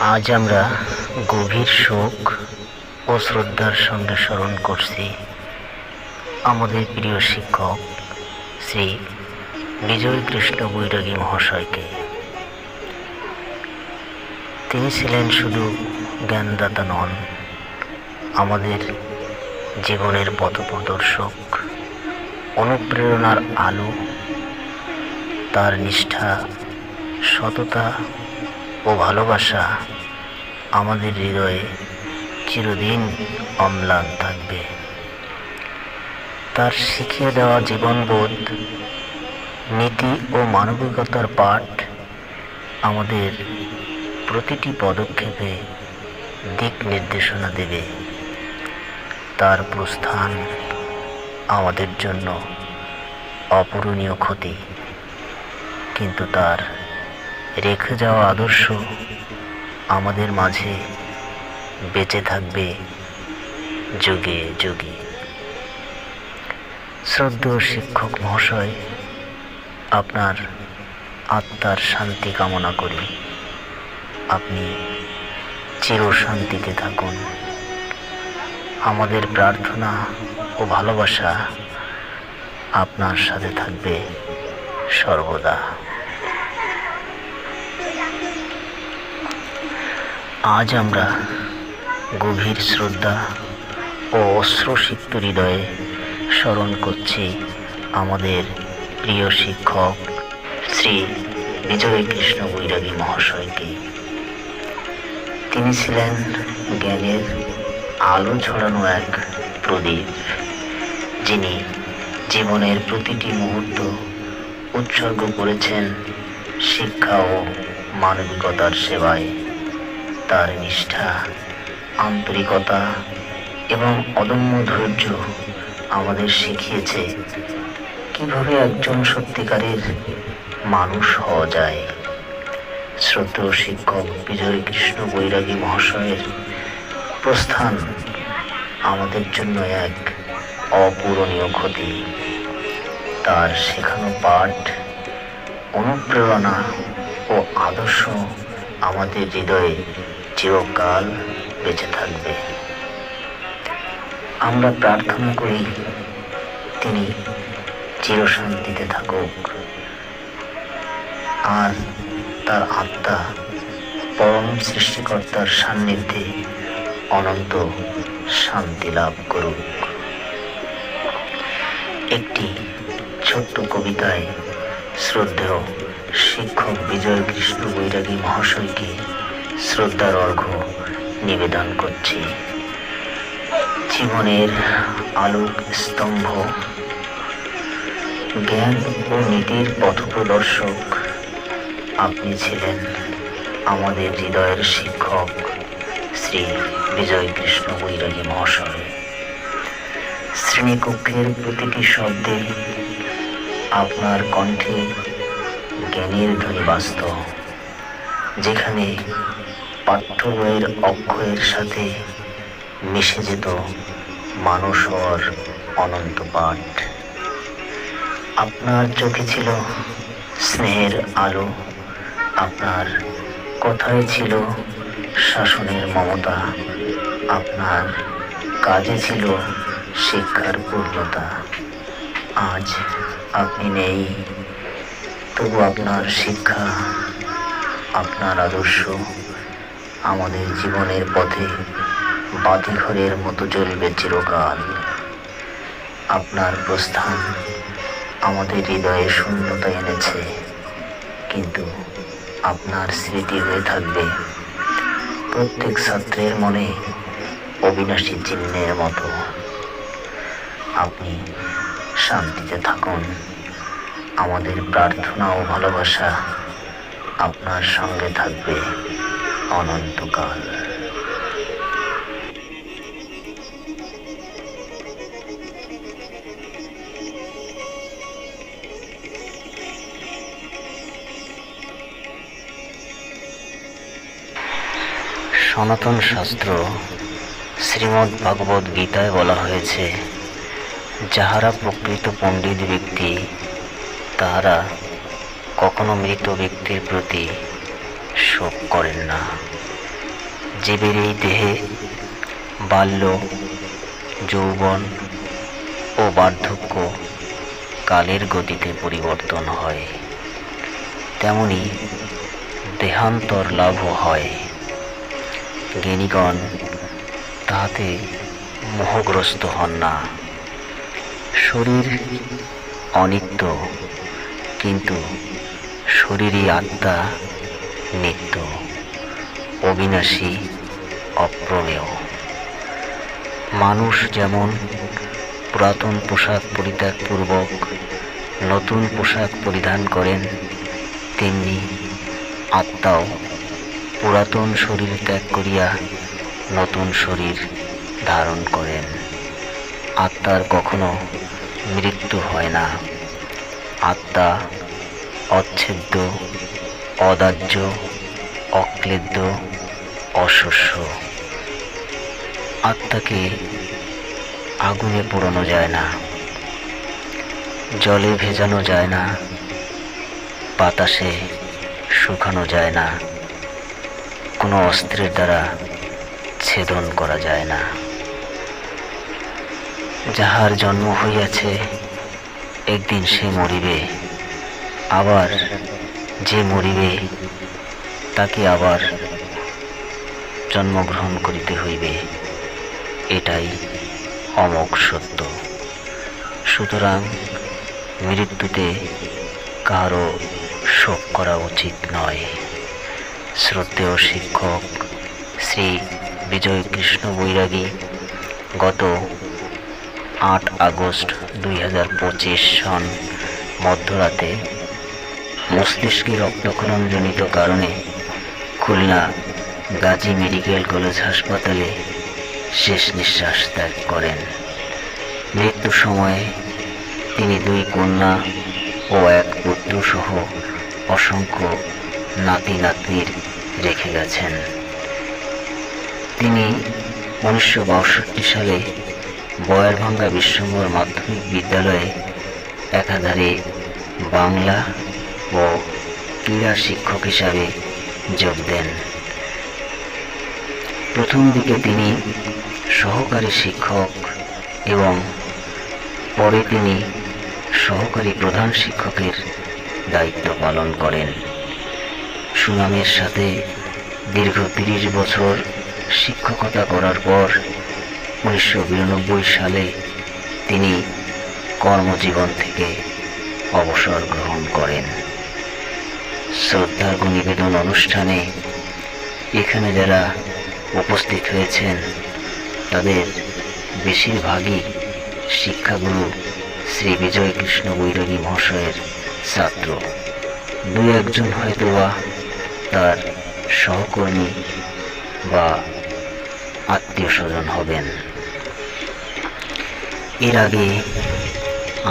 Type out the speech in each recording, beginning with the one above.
আজ আমরা গভীর শোক ও শ্রদ্ধার সঙ্গে স্মরণ করছি আমাদের প্রিয় শিক্ষক শ্রী বিজয় কৃষ্ণ বৈরাগী মহাশয়কে। তিনি ছিলেন শুধু জ্ঞানদাতা নন, আমাদের জীবনের পথপ্রদর্শক, অনুপ্রেরণার আলো, তার নিষ্ঠা, সততা ও ভালোবাসা আমাদের হৃদয়ে চিরদিন অম্লান থাকবে। তার শিখিয়ে দেওয়া জীবনবোধ, নীতি ও মানবিকতার পাঠ আমাদের প্রতিটি পদক্ষেপে দিক নির্দেশনা দেবে। তার প্রস্থান আমাদের জন্য অপূরণীয় ক্ষতি, কিন্তু তার রেখে যাওয়া আদর্শ আমাদের মাঝে বেঁচে থাকবে যুগে যুগে। শ্রদ্ধেয় শিক্ষক মহাশয়, আপনার আত্মার শান্তি কামনা করি। আপনি চির শান্তিতে থাকুন। আমাদের প্রার্থনা ও ভালোবাসা আপনার সাথে থাকবে সর্বদা। আজ আমরা গভীর শ্রদ্ধা ও অশ্রুসিক্ত হৃদয়ে স্মরণ করছি আমাদের প্রিয় শিক্ষক শ্রী বিজয় কৃষ্ণ বৈরাগী মহাশয়কে। তিনি ছিলেন জ্ঞানের আলো ছড়ানো এক প্রদীপ, যিনি জীবনের প্রতিটি মুহূর্ত উৎসর্গ করেছেন শিক্ষা ও মানবিকতার সেবায়। তার নিষ্ঠা, আন্তরিকতা এবং অদম্য ধৈর্য আমাদের শিখিয়েছে কীভাবে একজন সত্যিকারের মানুষ হওয়া যায়। শ্রদ্ধেয় শিক্ষক বিজয় কৃষ্ণ বৈরাগী মহাশয়ের প্রস্থান আমাদের জন্য এক অপূরণীয় ক্ষতি। তার শেখানো পাঠ, অনুপ্রেরণা ও আদর্শ আমাদের হৃদয়ে চিরকাল বেঁচে থাকবে। আমরা প্রার্থনা করি তিনি চিরশান্তিতে থাকুক। আর তার আত্মা পরম সৃষ্টিকর্তার সান্নিধ্যে অনন্ত শান্তি লাভ করুক। একটি ছোট্ট কবিতায় শ্রদ্ধেয় শিক্ষক বিজয় কৃষ্ণ বৈরাগী মহাশয়কে শ্রদ্ধার অর্ঘ্য নিবেদন করছি। জীবনের আলোক স্তম্ভ, জ্ঞান ও নীতির পথপ্রদর্শক আপনি ছিলেন আমাদের হৃদয়ের শিক্ষক শ্রী বিজয় কৃষ্ণ বৈরাগী মহাশয়। শ্রেণীকক্ষের প্রতিটি শব্দে আপনার কণ্ঠে জ্ঞানের ধ্বনি বাস্ত যেখানে পাঠ্য বইয়ের অক্ষয়ের সাথে মিশে যেত হওয়ার অনন্ত পাঠ। আপনার চোখে ছিল স্নেহের আলো, আপনার কথায় ছিল শাসনের মমতা, আপনার কাজে ছিল শিক্ষার পূর্ণতা। আজ আপনি নেই, তবু আপনার শিক্ষা, আপনার আদর্শ আমাদের জীবনের পথে বাতিঘরের মতো চলবে চিরকাল। আপনার প্রস্থান আমাদের হৃদয়ে শূন্যতা এনেছে, কিন্তু আপনার স্মৃতি হয়ে থাকবে প্রত্যেক ছাত্রের মনে অবিনাশী চিহ্নের মতো। আপনি শান্তিতে থাকুন। আমাদের প্রার্থনা ও ভালোবাসা আপনার সঙ্গে থাকবে। অনন্তকাল। সনাতন শাস্ত্র শ্রীমদ্ ভাগবত গীতায় বলা হয়েছে, যাহারা প্রকৃত পণ্ডিত ব্যক্তি, তাহারা কখনো মৃত ব্যক্তির প্রতি শোক করেন না। জীবের এই দেহে বাল্য, যৌবন ও বার্ধক্য কালের গতিতে পরিবর্তন হয়। তেমনি দেহান্তর লাভও হয়। জ্ঞানীগণ তাহাতে মোহগ্রস্ত হন না। শরীর অনিত্য, কিন্তু শরীরই আত্মা নিত্য অবিনাশী অপ্রমেয় মানুষ যেমন পুরাতন পোশাক পরিত্যাগপূর্বক নতুন পোশাক পরিধান করেন, তেমনি আত্মাও পুরাতন শরীর ত্যাগ করিয়া নতুন শরীর ধারণ করেন। আত্মার কখনো মৃত্যু হয় না। আত্মা অচ্ছেদ্য অদাহ্য, অক্লেদ্য, অশস্য। আত্মাকে আগুনে পোড়ানো যায় না, জলে ভেজানো যায় না, বাতাসে শুকানো যায় না, কোনো অস্ত্রের দ্বারা ছেদন করা যায় না। যাহার জন্ম হইয়াছে, একদিন সে মরিবে, আবার যে মরিবে, তাকে আবার জন্মগ্রহণ করিতে হইবে। এটাই অমোঘ সত্য। সুতরাং মৃত্যুতে কারও শোক করা উচিত নয়। শ্রদ্ধেয় শিক্ষক শ্রী বিজয় কৃষ্ণ বৈরাগী গত আট আগস্ট দুই হাজার পঁচিশ সন মধ্যরাতে মস্তিষ্কে রক্তক্ষরণজনিত কারণে খুলনা গাজী মেডিকেল কলেজ হাসপাতালে শেষ নিঃশ্বাস ত্যাগ করেন। মৃত্যুর সময়ে তিনি দুই কন্যা ও এক পুত্র সহ অসংখ্য নাতি নাতনির রেখে গেছেন। তিনি উনিশশো বাষট্টি সালে বয়ারভাঙ্গা বিশ্বম্বর মাধ্যমিক বিদ্যালয়ে একাধারে বাংলা ও ক্রীড়া শিক্ষক হিসাবে যোগ দেন। প্রথম দিকে তিনি সহকারী শিক্ষক এবং পরে তিনি সহকারী প্রধান শিক্ষকের দায়িত্ব পালন করেন। সুনামের সাথে দীর্ঘ তিরিশ বছর শিক্ষকতা করার পর উনিশশো বিরানব্বই সালে তিনি কর্মজীবন থেকে অবসর গ্রহণ করেন। শ্রদ্ধার্ঘ নিবেদন অনুষ্ঠানে এখানে যারা উপস্থিত হয়েছেন, তাদের বেশিরভাগই শিক্ষাগুরু শ্রী বিজয় কৃষ্ণ বৈরাগী মহাশয়ের ছাত্র। দু একজন হয়তোবা তার সহকর্মী বা আত্মীয় স্বজন হবেন। এর আগে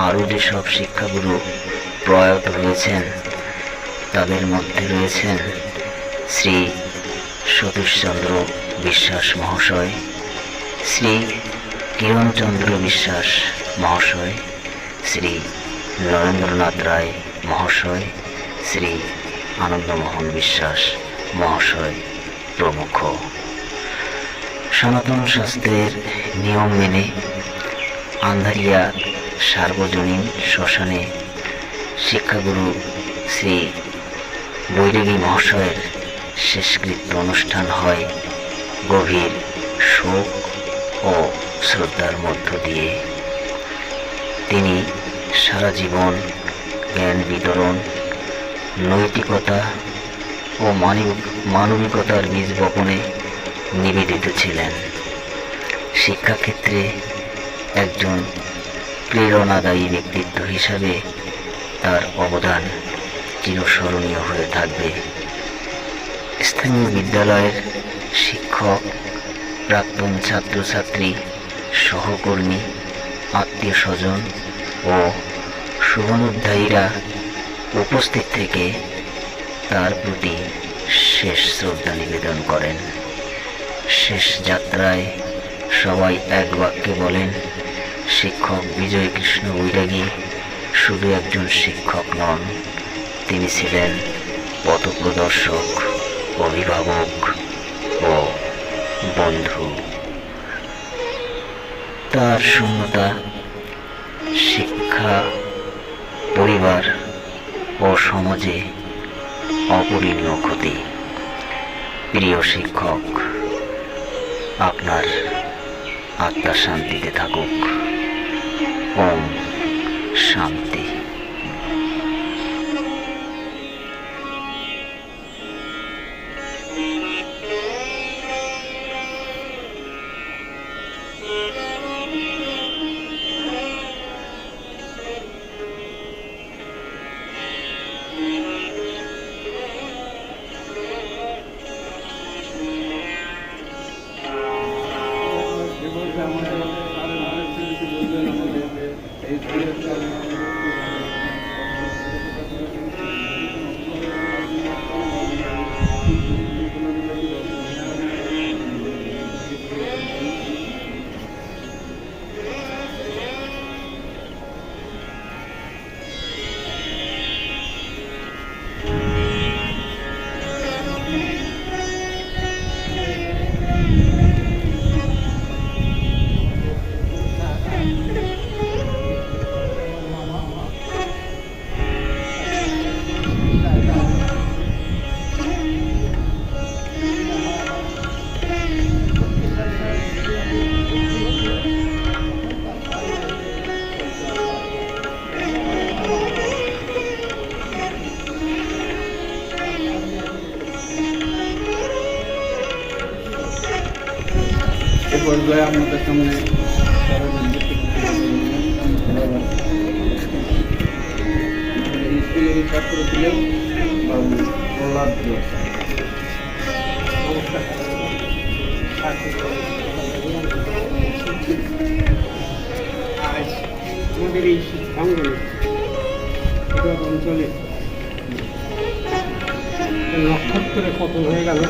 আরও যেসব শিক্ষাগুরু প্রয়াত হয়েছেন তাদের মধ্যে রয়েছেন শ্রী সতীশচন্দ্র বিশ্বাস মহাশয়, শ্রী কিরণচন্দ্র বিশ্বাস মহাশয়, শ্রী নরেন্দ্রনাথ রায় মহাশয়, শ্রী আনন্দমোহন বিশ্বাস মহাশয় প্রমুখ। সনাতন শাস্ত্রের নিয়ম মেনে আন্ধারিয়া সার্বজনীন শ্মশানে শিক্ষাগুরু শ্রী বৈরাগী মহাশয়ের শেষকৃত্য অনুষ্ঠান হয় গভীর শোক ও শ্রদ্ধার মধ্য দিয়ে। তিনি সারা জীবন জ্ঞান বিতরণ, নৈতিকতা ও মানবিক মানবিকতার বীজ বপনে নিবেদিত ছিলেন। শিক্ষাক্ষেত্রে একজন প্রেরণাদায়ী ব্যক্তিত্ব হিসাবে তার অবদান চিরস্মরণীয় হয়ে থাকবে। স্থানীয় বিদ্যালয়ের শিক্ষক, প্রাক্তন ছাত্রছাত্রী, সহকর্মী আত্মীয় স্বজন ও শুভনোধ্যায়ীরা উপস্থিত থেকে তার প্রতি শেষ শ্রদ্ধা নিবেদন করেন। শেষ যাত্রায় সবাই এক বাক্যে বলেন, শিক্ষক বিজয় কৃষ্ণ বৈরাগী শুধু একজন শিক্ষক নন। তিনি ছিলেন পথপ্রদর্শক, অভিভাবক ও বন্ধু। তার শূন্যতা, শিক্ষা, পরিবার ও সমাজে অপরিণীয় ক্ষতি। প্রিয় শিক্ষক, আপনার আত্মার শান্তিতে থাকুক। ওম শান্তি। ছাত্র ছিলেন বাবু প্রহ্লাদ আজ আমাদের এই শিক্ষাঙ্গনে অঞ্চলে নক্ষত্রে পতন হয়ে গেল।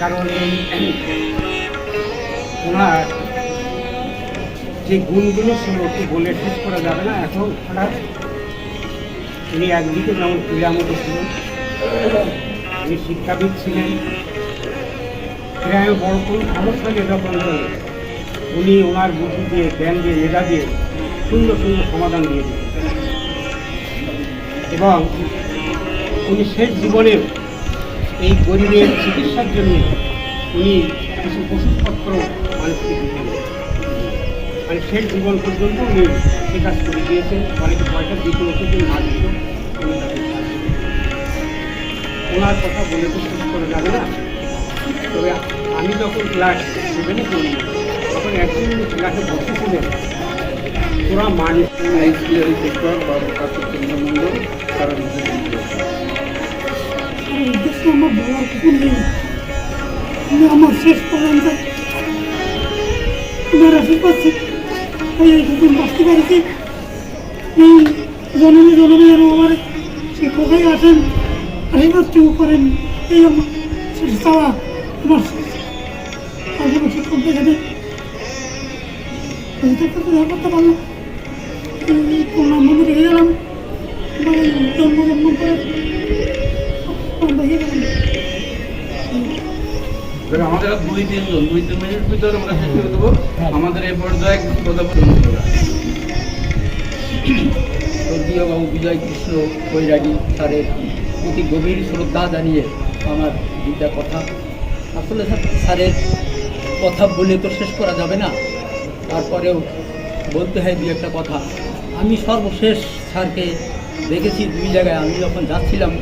কারণ এই ওনার যে গুণগুলো ছিল একটু বলে শেষ করা যাবে না, এখন হঠাৎ উনি একদিকে যেমন ক্রীড়ামতো ছিলেন, তিনি শিক্ষাবিদ ছিলেন গ্রামে বড় কোনো সমস্যা নেই যখন উনি ওনার বুদ্ধি দিয়ে, জ্ঞান দিয়ে, মেধা দিয়ে সুন্দর সুন্দর সমাধান দিয়ে দিতেন এবং উনি শেষ জীবনে এই গরিবের চিকিৎসার জন্য উনি কিছু ওষুধপত্র মানুষকে দিতেন মানে শেষ জীবন পর্যন্ত উনি সে কাজ করে দিয়েছেন। অনেকে পয়সা দিতে ওষুধ না দিত উনি ওনার কথা বলে তো শেষ করে যাবে না। তবে আমি যখন ক্লাস সেভেনে পড়ি তখন একদিন ক্লাসে মানুষ মন্ডল তারা এই উদ্দেশ্য আমার বলার কিছু নেই। আমি আমার শেষ পর্যন্ত ওনার এই এইটুকু বাঁচতে পারিছি আমার শিক্ষকই আসেন আশীর্বাদটুকু করেন, এই আমার শেষ চাওয়া আমার শেষ আর কোনো শিক্ষক এখানে দেখা করতে পারলাম প্রণাম রেখে গেলাম। আমার রেখে গেলাম। তবে আমাদের দুই তিনজন দুই তিন মিনিট ভিতরে আমরা শেষ করে দেবো। আমাদের এই পর্যায়ে কথা বলুন স্বর্গীয় বাবু বিজয় কৃষ্ণ বৈরাগী স্যারের প্রতি গভীর শ্রদ্ধা জানিয়ে আমার দুইটা কথা। আসলে স্যার স্যারের কথা বলে তো শেষ করা যাবে না। তারপরেও বলতে হয় দু একটা কথা। আমি সর্বশেষ স্যারকে দেখেছি দুই জায়গায়। আমি যখন যাচ্ছিলাম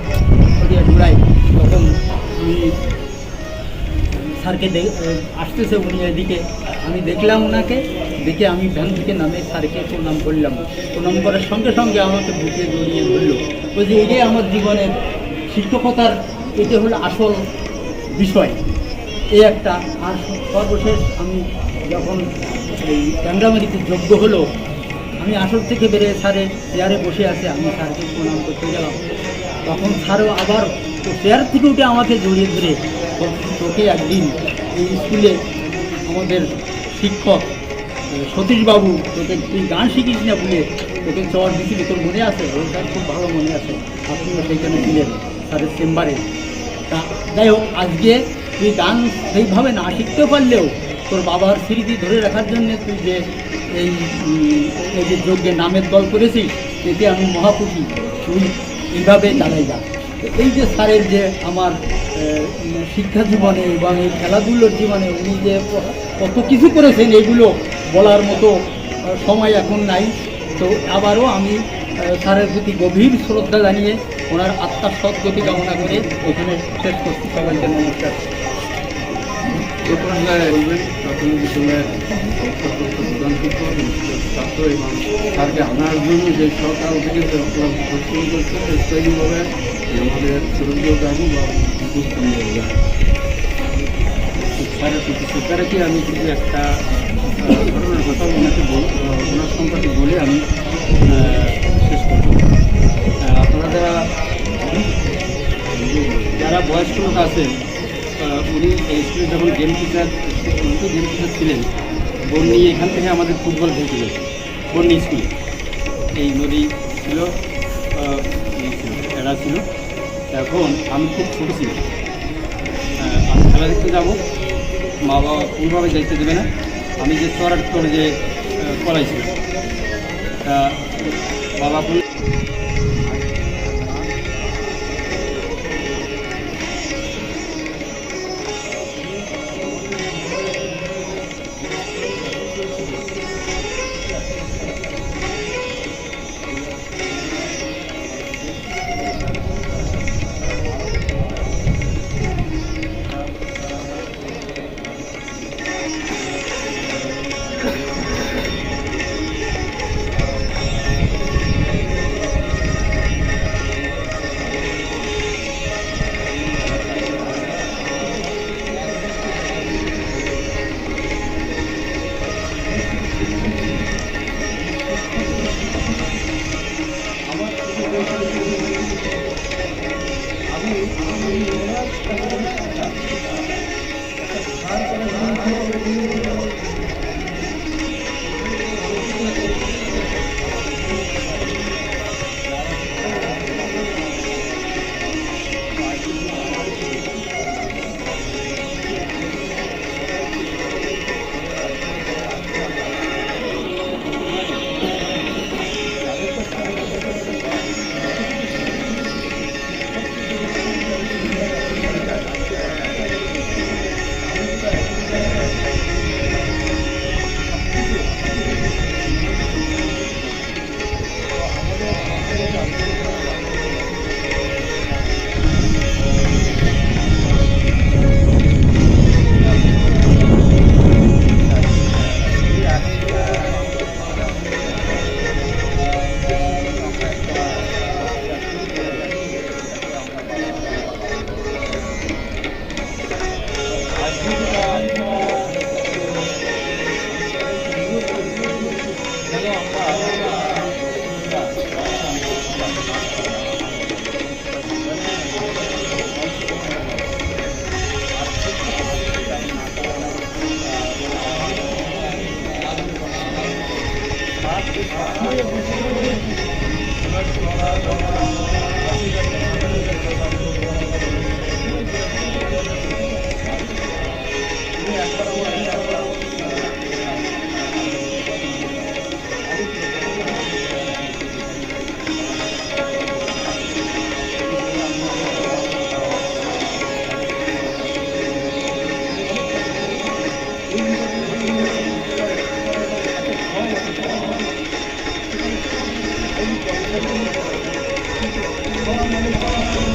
ডুরাই তখন আমি স্যারকে আসতেছে উনি এদিকে। আমি দেখলাম ওনাকে দেখে আমি ভ্যান থেকে নামে স্যারকে প্রণাম করলাম। প্রণাম করার সঙ্গে সঙ্গে আমাকে বুকে জড়িয়ে ধরল। ওই যে এটাই আমার জীবনের শিক্ষকতার এটা হলো আসল বিষয়। এই একটা। আর সর্বশেষ আমি যখন এই ক্যাংরামারিতে যোগ্য হলো, আমি আসল থেকে বেড়ে স্যারে চেয়ারে বসে আছে, আমি স্যারকে প্রণাম করতে গেলাম। তখন স্যারও আবার চেয়ার থেকে উঠে আমাকে জড়িয়ে ধরে তোকে একদিন এই স্কুলে আমাদের শিক্ষক সতীশবাবু তোকে তুই গান শিখিস না বলে তোকে চর দিছিলি, তোর মনে আছে? ওই স্যার খুব ভালো মনে আছে। আপনিও সেইখানে ছিলেন, স্যারের চেম্বারে। তা যাই হোক, আজকে তুই গান সেইভাবে না শিখতে পারলেও তোর বাবার স্মৃতি ধরে রাখার জন্য তুই যে এই এই যে যজ্ঞে নামের দল করেছিস, এতে আমি মহাপুষি তুই এইভাবে চালাই যা। এই যে স্যারের যে আমার শিক্ষা জীবনে এবং এই খেলাধুলোর জীবনে উনি যে কত কিছু করেছেন, এগুলো বলার মতো সময় এখন নাই। তো আবারও আমি স্যারের প্রতি গভীর শ্রদ্ধা জানিয়ে ওনার আত্মার সদ্গতি কামনা করে এখানে শেষ করছি। সবাইকে নমস্কার। ছাত্র এবং স্যারকে আনার জন্য যে সরকার থেকে যে পরিশ্রম করছে স্থায়ীভাবে আমাদের গাড়ি বা রেখে আমি শুধু একটা ঘটনার কথা ওনাকে ওনার সম্পর্কে বলে আমি শেষ করব। আপনারা যারা বয়স্ক লোক আছেন উনি স্কুলে যখন গেম টিচার উনি গেম টিচার ছিলেন বোন নিয়ে এখান থেকে আমাদের ফুটবল খেলছিল বন্যী স্কুলে। এই নদী ছিল, এরা ছিল। এখন আমি খুব খুশি। আমি খেলা দেখতে যাব। মা বাবা কোনোভাবে যাইতে দেবে না। আমি যে চড়ার করে যে করাইছি তা বাবা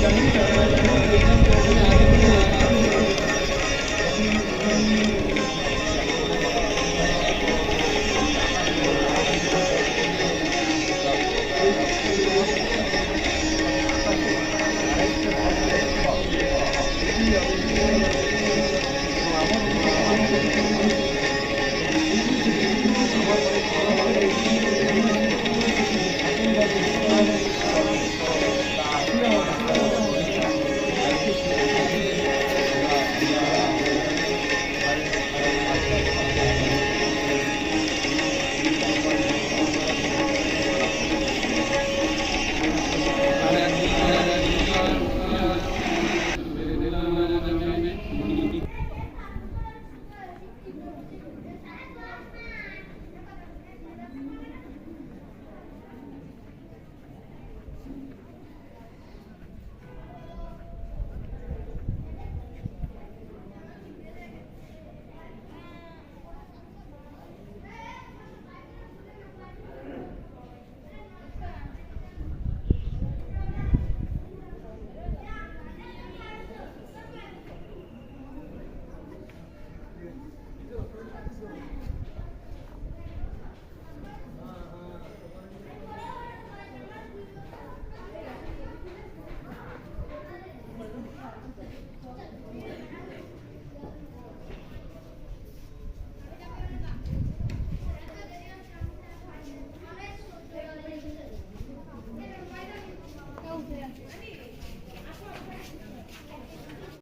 待って待って。